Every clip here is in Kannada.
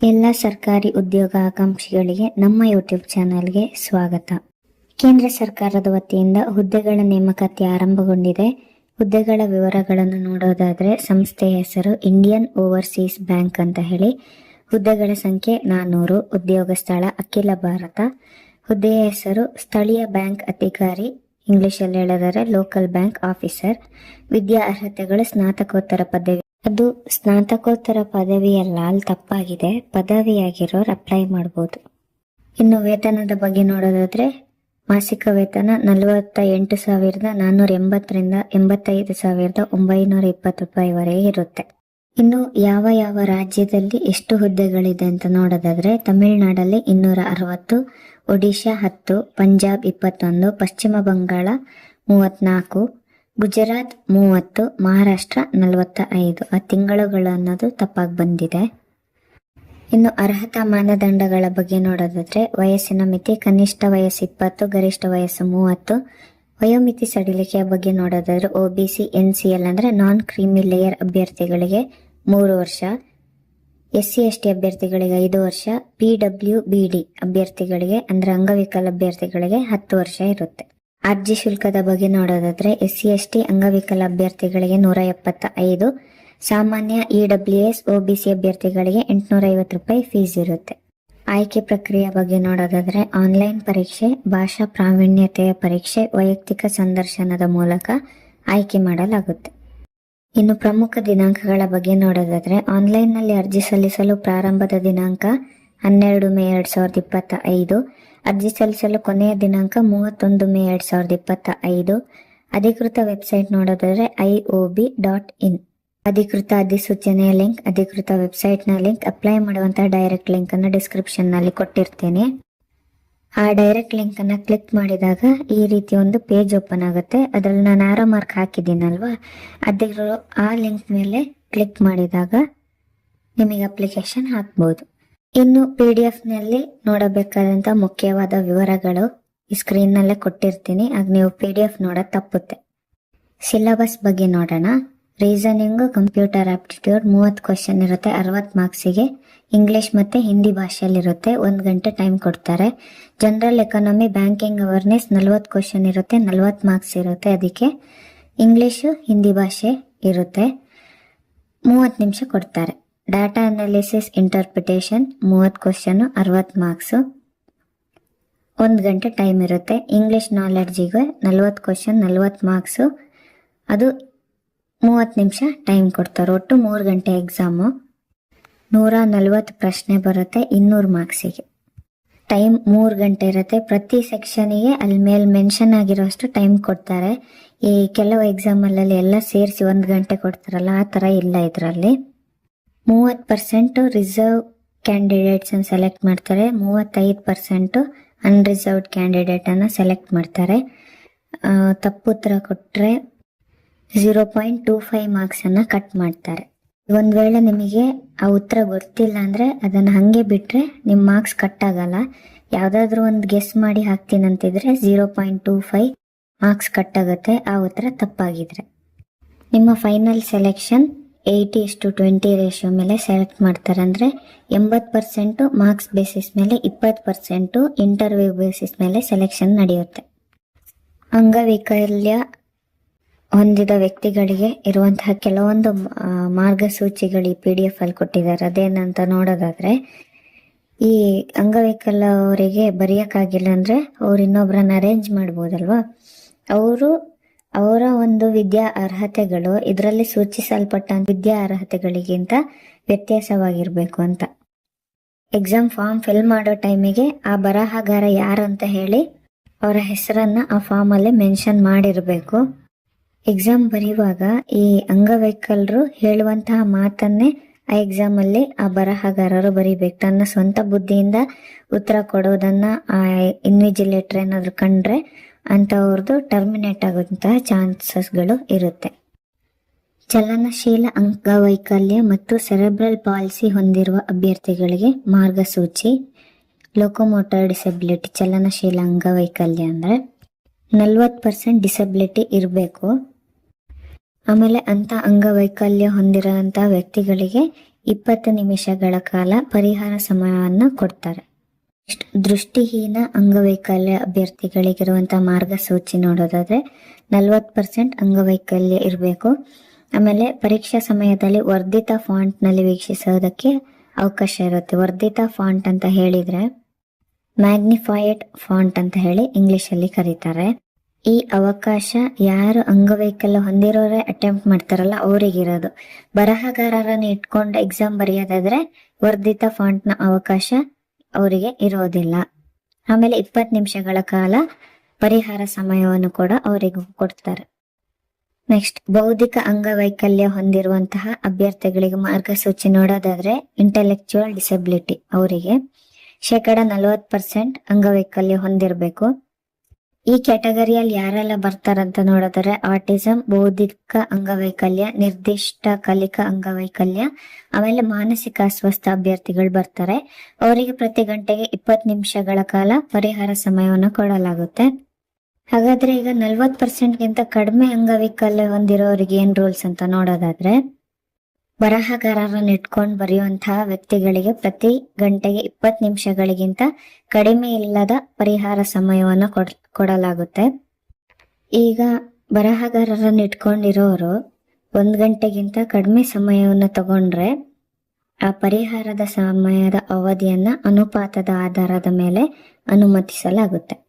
ಎಲ್ಲ ಸರ್ಕಾರಿ ಉದ್ಯೋಗ ಆಕಾಂಕ್ಷಿಗಳಿಗೆ ನಮ್ಮ ಯೂಟ್ಯೂಬ್ ಚಾನಲ್ಗೆ ಸ್ವಾಗತ. ಕೇಂದ್ರ ಸರ್ಕಾರದ ವತಿಯಿಂದ ಹುದ್ದೆಗಳ ನೇಮಕಾತಿ ಆರಂಭಗೊಂಡಿದೆ. ಹುದ್ದೆಗಳ ವಿವರಗಳನ್ನು ನೋಡೋದಾದ್ರೆ ಸಂಸ್ಥೆಯ ಹೆಸರು ಇಂಡಿಯನ್ ಓವರ್ಸೀಸ್ ಬ್ಯಾಂಕ್ ಅಂತ ಹೇಳಿ. ಹುದ್ದೆಗಳ ಸಂಖ್ಯೆ ನಾನ್ನೂರು ಉದ್ಯೋಗ ಸ್ಥಳ ಅಖಿಲ ಭಾರತ. ಹುದ್ದೆಯ ಹೆಸರು ಸ್ಥಳೀಯ ಬ್ಯಾಂಕ್ ಅಧಿಕಾರಿ, ಇಂಗ್ಲಿಷಲ್ಲಿ ಹೇಳಿದರೆ ಲೋಕಲ್ ಬ್ಯಾಂಕ್ ಆಫೀಸರ್. ವಿದ್ಯಾ ಅರ್ಹತೆಗಳು ಸ್ನಾತಕೋತ್ತರ ಪದವಿ ಅದು ಸ್ನಾತಕೋತ್ತರ ಪದವಿಯಲ್ಲ ಅಲ್ಲಿ ತಪ್ಪಾಗಿದೆ. ಪದವಿಯಾಗಿರೋರು ಅಪ್ಲೈ ಮಾಡ್ಬೋದು. ಇನ್ನು ವೇತನದ ಬಗ್ಗೆ ನೋಡೋದಾದ್ರೆ, ಮಾಸಿಕ ವೇತನ ನಲವತ್ತ ಎಂಟು ಸಾವಿರದ ನಾನ್ನೂರ ಎಂಬತ್ತರಿಂದ ಎಂಬತ್ತೈದು ಸಾವಿರದ ಒಂಬೈನೂರ ಇಪ್ಪತ್ತು ರೂಪಾಯಿವರೆಗೆ ಇರುತ್ತೆ. ಇನ್ನು ಯಾವ ಯಾವ ರಾಜ್ಯದಲ್ಲಿ ಎಷ್ಟು ಹುದ್ದೆಗಳಿದೆ ಅಂತ ನೋಡೋದಾದ್ರೆ, ತಮಿಳುನಾಡಲ್ಲಿ ಇನ್ನೂರ ಅರವತ್ತು, ಒಡಿಶಾ ಹತ್ತು, ಪಂಜಾಬ್ ಇಪ್ಪತ್ತೊಂದು, ಪಶ್ಚಿಮ ಬಂಗಾಳ ಮೂವತ್ನಾಲ್ಕು ಗುಜರಾತ್ ಮೂವತ್ತು, ಮಹಾರಾಷ್ಟ್ರ ನಲವತ್ತ ಐದು ಆ ತಿಂಗಳುಗಳು ಅನ್ನೋದು ತಪ್ಪಾಗಿ ಬಂದಿದೆ. ಇನ್ನು ಅರ್ಹತಾ ಮಾನದಂಡಗಳ ಬಗ್ಗೆ ನೋಡೋದಾದ್ರೆ, ವಯಸ್ಸಿನ ಮಿತಿ, ಕನಿಷ್ಠ ವಯಸ್ಸು ಇಪ್ಪತ್ತು, ಗರಿಷ್ಠ ವಯಸ್ಸು ಮೂವತ್ತು. ವಯೋಮಿತಿ ಸಡಿಲಿಕೆಯ ಬಗ್ಗೆ ನೋಡೋದಾದ್ರೆ, O B C, N C L ಅಂದರೆ ನಾನ್ ಕ್ರೀಮಿ ಲೇಯರ್ ಅಭ್ಯರ್ಥಿಗಳಿಗೆ ಮೂರು ವರ್ಷ. ಎಸ್ ಸಿ, ಎಸ್ ಟಿ ಅಭ್ಯರ್ಥಿಗಳಿಗೆ ಐದು ವರ್ಷ. ಪಿ ಡಬ್ಲ್ಯೂ, ಬಿ ಡಿ ಅಭ್ಯರ್ಥಿಗಳಿಗೆ ಅಂದರೆ ಅಂಗವಿಕಲ ಅಭ್ಯರ್ಥಿಗಳಿಗೆ ಹತ್ತು ವರ್ಷ ಇರುತ್ತೆ. ಅರ್ಜಿ ಶುಲ್ಕದ ಬಗ್ಗೆ ನೋಡೋದಾದ್ರೆ ಎಸ್ ಸಿ ಎಸ್ ಟಿ ಅಂಗವಿಕಲ ಅಭ್ಯರ್ಥಿಗಳಿಗೆ ನೂರ ಎಪ್ಪತ್ತ ಐದು ಸಾಮಾನ್ಯ ಇ ಡಬ್ಲ್ಯೂ ಎಸ್ ಒಬಿಸಿ ಅಭ್ಯರ್ಥಿಗಳಿಗೆ ಎಂಟುನೂರ ಐವತ್ತು ರೂಪಾಯಿ ಫೀಸ್ ಇರುತ್ತೆ. ಆಯ್ಕೆ ಪ್ರಕ್ರಿಯೆ ಬಗ್ಗೆ ನೋಡೋದಾದ್ರೆ ಆನ್ಲೈನ್ ಪರೀಕ್ಷೆ, ಭಾಷಾ ಪ್ರಾವೀಣ್ಯತೆಯ ಪರೀಕ್ಷೆ, ವೈಯಕ್ತಿಕ ಸಂದರ್ಶನದ ಮೂಲಕ ಆಯ್ಕೆ ಮಾಡಲಾಗುತ್ತೆ. ಇನ್ನು ಪ್ರಮುಖ ದಿನಾಂಕಗಳ ಬಗ್ಗೆ ನೋಡೋದಾದ್ರೆ ಆನ್ಲೈನ್ನಲ್ಲಿ ಅರ್ಜಿ ಸಲ್ಲಿಸಲು ಪ್ರಾರಂಭದ ದಿನಾಂಕ ಹನ್ನೆರಡು ಮೇ ಎರಡ್ ಸಾವಿರದ ಇಪ್ಪತ್ತ ಐದು ಅರ್ಜಿ ಸಲ್ಲಿಸಲು ಕೊನೆಯ ದಿನಾಂಕ ಮೂವತ್ತೊಂದು ಮೇ ಎರಡ್ ಸಾವಿರದ ಇಪ್ಪತ್ತ ಐದು ಅಧಿಕೃತ ವೆಬ್ಸೈಟ್ ನೋಡೋದಾದರೆ I O B dot in. ಅಧಿಕೃತ ಅಧಿಸೂಚನೆಯ ಲಿಂಕ್, ಅಧಿಕೃತ ವೆಬ್ಸೈಟ್ನ ಲಿಂಕ್ ಅಪ್ಲೈ ಮಾಡುವಂತಹ ಡೈರೆಕ್ಟ್ ಲಿಂಕ್ ಅನ್ನು ಡಿಸ್ಕ್ರಿಪ್ಷನ್ನಲ್ಲಿ ಕೊಟ್ಟಿರ್ತೇನೆ. ಆ ಡೈರೆಕ್ಟ್ ಲಿಂಕ್ ಅನ್ನ ಕ್ಲಿಕ್ ಮಾಡಿದಾಗ ಈ ರೀತಿ ಒಂದು ಪೇಜ್ ಓಪನ್ ಆಗುತ್ತೆ. ಅದರಲ್ಲಿ ನಾನು ಆರೋ ಮಾರ್ಕ್ ಹಾಕಿದ್ದೀನಲ್ವಾ? ಅದಿರೋ ಆ ಲಿಂಕ್ ಮೇಲೆ ಕ್ಲಿಕ್ ಮಾಡಿದಾಗ ನಿಮಗೆ ಅಪ್ಲಿಕೇಶನ್ ಹಾಕ್ಬೋದು. ಇನ್ನು ಪಿ ಡಿ ಎಫ್ನಲ್ಲಿ ನೋಡಬೇಕಾದಂತ ಮುಖ್ಯವಾದ ವಿವರಗಳು ಈ ಸ್ಕ್ರೀನ್ ನಲ್ಲೇ ಕೊಟ್ಟಿರ್ತೀನಿ. ಆಗ ನೀವು ಪಿ ಡಿ ಎಫ್ ನೋಡೋದು ತಪ್ಪುತ್ತೆ. ಸಿಲೆಬಸ್ ಬಗ್ಗೆ ನೋಡೋಣ. ರೀಸನಿಂಗ್ ಕಂಪ್ಯೂಟರ್ ಆಪ್ಟಿಟ್ಯೂಡ್ ಮೂವತ್ತು ಕ್ವಶನ್ ಇರುತ್ತೆ. ಅರವತ್ತು ಮಾರ್ಕ್ಸಿಗೆ ಇಂಗ್ಲಿಷ್ ಮತ್ತೆ ಹಿಂದಿ ಭಾಷೆಯಲ್ಲಿರುತ್ತೆ ಒಂದು ಗಂಟೆ ಟೈಮ್ ಕೊಡ್ತಾರೆ. ಜನರಲ್ ಎಕಾನಮಿ, ಬ್ಯಾಂಕಿಂಗ್ ಅವೇರ್ನೆಸ್ ನಲ್ವತ್ತು ಕ್ವಶನ್ ಇರುತ್ತೆ. ನಲ್ವತ್ತು ಮಾರ್ಕ್ಸ್ ಇರುತ್ತೆ ಅದಕ್ಕೆ. ಇಂಗ್ಲೀಷು, ಹಿಂದಿ ಭಾಷೆ ಇರುತ್ತೆ. ಮೂವತ್ತು ನಿಮಿಷ ಕೊಡ್ತಾರೆ. ಡಾಟಾ ಅನಾಲಿಸಿಸ್ ಇಂಟರ್ಪ್ರಿಟೇಷನ್ ಮೂವತ್ತು ಕ್ವಶನು ಅರವತ್ತು ಮಾರ್ಕ್ಸು ಒಂದು ಗಂಟೆ ಟೈಮ್ ಇರುತ್ತೆ. ಇಂಗ್ಲೀಷ್ ನಾಲೆಡ್ಜಿಗೆ ನಲ್ವತ್ತು ಕ್ವಶನ್ ನಲ್ವತ್ತು ಮಾರ್ಕ್ಸು ಅದು ಮೂವತ್ತು ನಿಮಿಷ ಟೈಮ್ ಕೊಡ್ತಾರೆ. ಒಟ್ಟು ಮೂರು ಗಂಟೆ ಎಕ್ಸಾಮು ನೂರ ನಲ್ವತ್ತು ಪ್ರಶ್ನೆ ಬರುತ್ತೆ ಇನ್ನೂರು ಮಾರ್ಕ್ಸಿಗೆ ಟೈಮ್ ಮೂರು ಗಂಟೆ ಇರುತ್ತೆ. ಪ್ರತಿ ಸೆಕ್ಷನಿಗೆ ಅಲ್ಲಿ ಮೇಲೆ ಮೆನ್ಷನ್ ಆಗಿರೋಷ್ಟು ಟೈಮ್ ಕೊಡ್ತಾರೆ. ಈ ಕೆಲವು ಎಕ್ಸಾಮಲ್ಲಿ ಎಲ್ಲ ಸೇರಿಸಿ ಒಂದು ಗಂಟೆ ಕೊಡ್ತಾರಲ್ಲ, ಆ ಥರ ಇಲ್ಲ ಇದರಲ್ಲಿ. ಮೂವತ್ತು ಪರ್ಸೆಂಟು ರಿಸರ್ವ್ ಕ್ಯಾಂಡಿಡೇಟ್ಸನ್ನು ಸೆಲೆಕ್ಟ್ ಮಾಡ್ತಾರೆ. ಮೂವತ್ತೈದು ಪರ್ಸೆಂಟು ಅನ್ರಿಸರ್ವ್ಡ್ ಕ್ಯಾಂಡಿಡೇಟನ್ನು ಸೆಲೆಕ್ಟ್ ಮಾಡ್ತಾರೆ. ತಪ್ಪು ಉತ್ತರ ಕೊಟ್ಟರೆ ಝೀರೋ ಪಾಯಿಂಟ್ ಟೂ ಫೈವ್ ಮಾರ್ಕ್ಸನ್ನು ಕಟ್ ಮಾಡ್ತಾರೆ. ಒಂದು ವೇಳೆ ನಿಮಗೆ ಆ ಉತ್ತರ ಗೊತ್ತಿಲ್ಲ ಅಂದರೆ ಅದನ್ನು ಹಾಗೆ ಬಿಟ್ಟರೆ ನಿಮ್ಮ ಮಾರ್ಕ್ಸ್ ಕಟ್ ಆಗಲ್ಲ. ಯಾವುದಾದ್ರೂ ಒಂದು ಗೆಸ್ ಮಾಡಿ ಹಾಕ್ತೀನಂತಿದ್ರೆ zero point two five marks cut ಆಗುತ್ತೆ. ಆ ಉತ್ತರ ತಪ್ಪಾಗಿದ್ರೆ. ನಿಮ್ಮ ಫೈನಲ್ ಸೆಲೆಕ್ಷನ್ ಏಯ್ಟಿ ಇಷ್ಟು ಟ್ವೆಂಟಿ ರೇಷಿಯೋ ಮೇಲೆ ಸೆಲೆಕ್ಟ್ ಮಾಡ್ತಾರೆ ಅಂದರೆ ಎಂಬತ್ತು ಪರ್ಸೆಂಟು ಮಾರ್ಕ್ಸ್ ಬೇಸಿಸ್ ಮೇಲೆ, ಇಪ್ಪತ್ತು ಪರ್ಸೆಂಟು ಇಂಟರ್ವ್ಯೂ ಬೇಸಿಸ್ ಮೇಲೆ ಸೆಲೆಕ್ಷನ್ ನಡೆಯುತ್ತೆ. ಅಂಗವೈಕಲ್ಯ ಹೊಂದಿದ ವ್ಯಕ್ತಿಗಳಿಗೆ ಇರುವಂತಹ ಕೆಲವೊಂದು ಮಾರ್ಗಸೂಚಿಗಳು ಈ ಪಿ ಡಿ ಎಫ್ ಅಲ್ಲಿ ಕೊಟ್ಟಿದ್ದಾರೆ. ಅದೇನಂತ ನೋಡೋದಾದರೆ, ಈ ಅಂಗವೈಕಲ್ಯ ಅವರಿಗೆ ಬರೆಯಕ್ಕಾಗಿಲ್ಲ ಅಂದ್ರೆ ಅವ್ರು ಇನ್ನೊಬ್ರನ್ನ ಅರೇಂಜ್ ಮಾಡ್ಬೋದಲ್ವಾ? ಅವರು ಅವರ ಒಂದು ವಿದ್ಯಾ ಅರ್ಹತೆಗಳು, ಇದರಲ್ಲಿ ಸೂಚಿಸಲ್ಪಟ್ಟ ವಿದ್ಯಾ ಅರ್ಹತೆಗಳಿಗಿಂತ ವ್ಯತ್ಯಾಸವಾಗಿರಬೇಕು ಅಂತ. ಎಕ್ಸಾಮ್ ಫಾರ್ಮ್ ಫಿಲ್ ಮಾಡೋ ಟೈಮಿಗೆ ಆ ಬರಹಗಾರ ಯಾರು ಅಂತ ಹೇಳಿ ಅವರ ಹೆಸರನ್ನ ಆ ಫಾರ್ಮಲ್ಲಿ ಮೆನ್ಷನ್ ಮಾಡಿರಬೇಕು. ಎಕ್ಸಾಮ್ ಬರೆಯುವಾಗ ಈ ಅಂಗವೈಕಲರು ಹೇಳುವಂತಹ ಮಾತನ್ನೇ ಆ ಎಕ್ಸಾಮಲ್ಲಿ ಆ ಬರಹಗಾರರು ಬರೀಬೇಕು. ತನ್ನ ಸ್ವಂತ ಬುದ್ಧಿಯಿಂದ ಉತ್ತರ ಕೊಡೋದನ್ನ ಆ ಇನ್ವಿಜಿಲೇಟರ್ ಏನಾದ್ರು ಕಂಡ್ರೆ ಅಂತವ್ರದ್ದು ಟರ್ಮಿನೇಟ್ ಆಗುವಂತಹ ಚಾನ್ಸಸ್ಗಳು ಇರುತ್ತೆ. ಚಲನಶೀಲ ಅಂಗವೈಕಲ್ಯ ಮತ್ತು ಸೆರೆಬ್ರಲ್ ಪಾಲಿಸಿ ಹೊಂದಿರುವ ಅಭ್ಯರ್ಥಿಗಳಿಗೆ ಮಾರ್ಗಸೂಚಿ ಲೋಕೋಮೋಟರ್ ಡಿಸಬಿಲಿಟಿ ಚಲನಶೀಲ ಅಂಗವೈಕಲ್ಯ ಅಂದರೆ ನಲ್ವತ್ತು ಪರ್ಸೆಂಟ್ ಡಿಸಬಿಲಿಟಿ ಇರಬೇಕು. ಆಮೇಲೆ ಅಂಥ ಅಂಗವೈಕಲ್ಯ ಹೊಂದಿರೋಂಥ ವ್ಯಕ್ತಿಗಳಿಗೆ ಇಪ್ಪತ್ತು ನಿಮಿಷಗಳ ಕಾಲ ಪರಿಹಾರ ಸಮಯವನ್ನು ಕೊಡ್ತಾರೆ. ದೃಷ್ಟಿಹೀನ ಅಂಗವೈಕಲ್ಯ ಅಭ್ಯರ್ಥಿಗಳಿಗಿರುವಂತಹ ಮಾರ್ಗಸೂಚಿ ನೋಡೋದಾದ್ರೆ ನಲ್ವತ್ತು ಪರ್ಸೆಂಟ್ ಅಂಗವೈಕಲ್ಯ ಇರಬೇಕು. ಆಮೇಲೆ ಪರೀಕ್ಷಾ ಸಮಯದಲ್ಲಿ ವರ್ಧಿತ ಫಾಂಟ್ನಲ್ಲಿ ವೀಕ್ಷಿಸೋದಕ್ಕೆ ಅವಕಾಶ ಇರುತ್ತೆ. ವರ್ಧಿತ ಫಾಂಟ್ ಅಂತ ಹೇಳಿದ್ರೆ ಮ್ಯಾಗ್ನಿಫೈಡ್ ಫಾಂಟ್ ಅಂತ ಹೇಳಿ ಇಂಗ್ಲಿಷ್ ಅಲ್ಲಿ ಕರೀತಾರೆ. ಈ ಅವಕಾಶ ಯಾರು ಅಂಗವೈಕಲ್ಯ ಹೊಂದಿರೋರೇ ಅಟೆಂಪ್ಟ್ ಮಾಡ್ತಾರಲ್ಲ ಅವರಿಗಿರೋದು. ಬರಹಗಾರರನ್ನು ಇಟ್ಕೊಂಡು ಎಕ್ಸಾಮ್ ಬರೆಯೋದಾದ್ರೆ ವರ್ಧಿತ ಫಾಂಟ್ನ ಅವಕಾಶ ಅವರಿಗೆ ಇರೋದಿಲ್ಲ. ಆಮೇಲೆ ಇಪ್ಪತ್ತು ನಿಮಿಷಗಳ ಕಾಲ ಪರಿಹಾರ ಸಮಯವನ್ನು ಕೂಡ ಅವರಿಗೂ ಕೊಡ್ತಾರೆ. ನೆಕ್ಸ್ಟ್ ಬೌದ್ಧಿಕ ಅಂಗವೈಕಲ್ಯ ಹೊಂದಿರುವಂತಹ ಅಭ್ಯರ್ಥಿಗಳಿಗೆ ಮಾರ್ಗಸೂಚಿ ನೋಡೋದಾದ್ರೆ ಇಂಟೆಲೆಕ್ಚುಯಲ್ ಡಿಸಬಿಲಿಟಿ ಅವರಿಗೆ ಶೇಕಡ ನಲವತ್ತು ಪರ್ಸೆಂಟ್ ಅಂಗವೈಕಲ್ಯ ಹೊಂದಿರಬೇಕು. ಈ ಕ್ಯಾಟಗರಿಯಲ್ಲಿ ಯಾರೆಲ್ಲ ಬರ್ತಾರಂತ ನೋಡಿದ್ರೆ ಆಟಿಸಂ, ಬೌದ್ಧಿಕ ಅಂಗವೈಕಲ್ಯ, ನಿರ್ದಿಷ್ಟ ಕಲಿಕಾ ಅಂಗವೈಕಲ್ಯ, ಆಮೇಲೆ ಮಾನಸಿಕ ಅಸ್ವಸ್ಥ ಅಭ್ಯರ್ಥಿಗಳು ಬರ್ತಾರೆ. ಅವರಿಗೆ ಪ್ರತಿ ಗಂಟೆಗೆ ಇಪ್ಪತ್ತು ನಿಮಿಷಗಳ ಕಾಲ ಪರಿಹಾರ ಸಮಯವನ್ನು ಕೊಡಲಾಗುತ್ತೆ. ಹಾಗಾದ್ರೆ ಈಗ ನಲ್ವತ್ ಪರ್ಸೆಂಟ್ಗಿಂತ ಕಡಿಮೆ ಅಂಗವೈಕಲ್ಯ ಹೊಂದಿರೋರಿಗೆ ಏನ್ ರೂಲ್ಸ್ ಅಂತ ನೋಡೋದಾದ್ರೆ ಬರಹಗಾರರನ್ನ ಇಟ್ಕೊಂಡು ಬರೆಯುವಂತಹ ವ್ಯಕ್ತಿಗಳಿಗೆ ಪ್ರತಿ ಗಂಟೆಗೆ ಇಪ್ಪತ್ತು ನಿಮಿಷಗಳಿಗಿಂತ ಕಡಿಮೆ ಇಲ್ಲದ ಪರಿಹಾರ ಸಮಯವನ್ನು ಕೊಡ್, ಕೊಡಲಾಗುತ್ತೆ. ಈಗ ಬರಹಗಾರರನ್ನು ಇಟ್ಕೊಂಡಿರೋರು ಒಂದು ಗಂಟೆಗಿಂತ ಕಡಿಮೆ ಸಮಯವನ್ನು ತಗೊಂಡ್ರೆ ಆ ಪರಿಹಾರದ ಸಮಯದ ಅವಧಿಯನ್ನು ಅನುಪಾತದ ಆಧಾರದ ಮೇಲೆ ಅನುಮತಿಸಲಾಗುತ್ತೆ.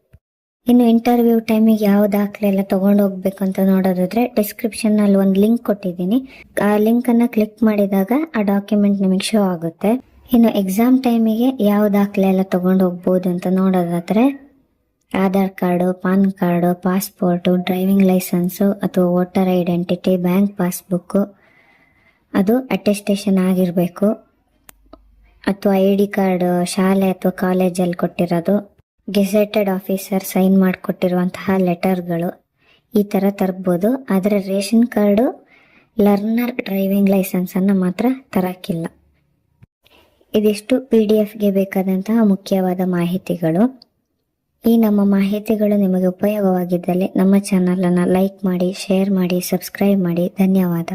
ಇನ್ನು ಇಂಟರ್ವ್ಯೂ ಟೈಮಿಗೆ ಯಾವ ದಾಖಲೆ ಎಲ್ಲ ತಗೊಂಡು ಹೋಗ್ಬೇಕು ಅಂತ ನೋಡೋದಾದ್ರೆ ಡಿಸ್ಕ್ರಿಪ್ಷನ್ನಲ್ಲಿ ಒಂದು ಲಿಂಕ್ ಕೊಟ್ಟಿದ್ದೀನಿ. ಆ ಲಿಂಕ್ ಅನ್ನ ಕ್ಲಿಕ್ ಮಾಡಿದಾಗ ಆ ಡಾಕ್ಯುಮೆಂಟ್ ನಿಮಗೆ ಶೋ ಆಗುತ್ತೆ. ಇನ್ನು ಎಕ್ಸಾಮ್ ಟೈಮಿಗೆ ಯಾವ ದಾಖಲೆ ಎಲ್ಲ ತಗೊಂಡು ಹೋಗ್ಬೋದು ಅಂತ ನೋಡೋದಾದ್ರೆ Aadhaar card, PAN card passport driving licence ಅಥವಾ ವೋಟರ್ ಐಡೆಂಟಿಟಿ ಬ್ಯಾಂಕ್ ಪಾಸ್ಬುಕ್ಕು ಅದು ಅಟೆಸ್ಟೇಷನ್ ಆಗಿರಬೇಕು. ಅಥವಾ ಐ ಡಿ ಕಾರ್ಡ್ ಶಾಲೆ ಅಥವಾ ಕಾಲೇಜಲ್ಲಿ ಕೊಟ್ಟಿರೋದು ಗೆಜೆಟೆಡ್ ಆಫೀಸರ್ ಸೈನ್ ಮಾಡಿಕೊಟ್ಟಿರುವಂತಹ ಲೆಟರ್ಗಳು ಈ ಥರ ತರ್ಬೋದು. ಆದರೆ ರೇಷನ್ ಕಾರ್ಡು ಲರ್ನರ್ ಡ್ರೈವಿಂಗ್ ಲೈಸೆನ್ಸನ್ನು ಮಾತ್ರ ತರಕ್ಕಿಲ್ಲ ಇದಿಷ್ಟು ಪಿ ಡಿ ಎಫ್ಗೆ ಬೇಕಾದಂತಹ ಮುಖ್ಯವಾದ ಮಾಹಿತಿಗಳು. ಈ ನಮ್ಮ ಮಾಹಿತಿಗಳು ನಿಮಗೆ ಉಪಯೋಗವಾಗಿದ್ದಲ್ಲಿ ನಮ್ಮ ಚಾನಲನ್ನು ಲೈಕ್ ಮಾಡಿ, ಶೇರ್ ಮಾಡಿ, ಸಬ್ಸ್ಕ್ರೈಬ್ ಮಾಡಿ. ಧನ್ಯವಾದ.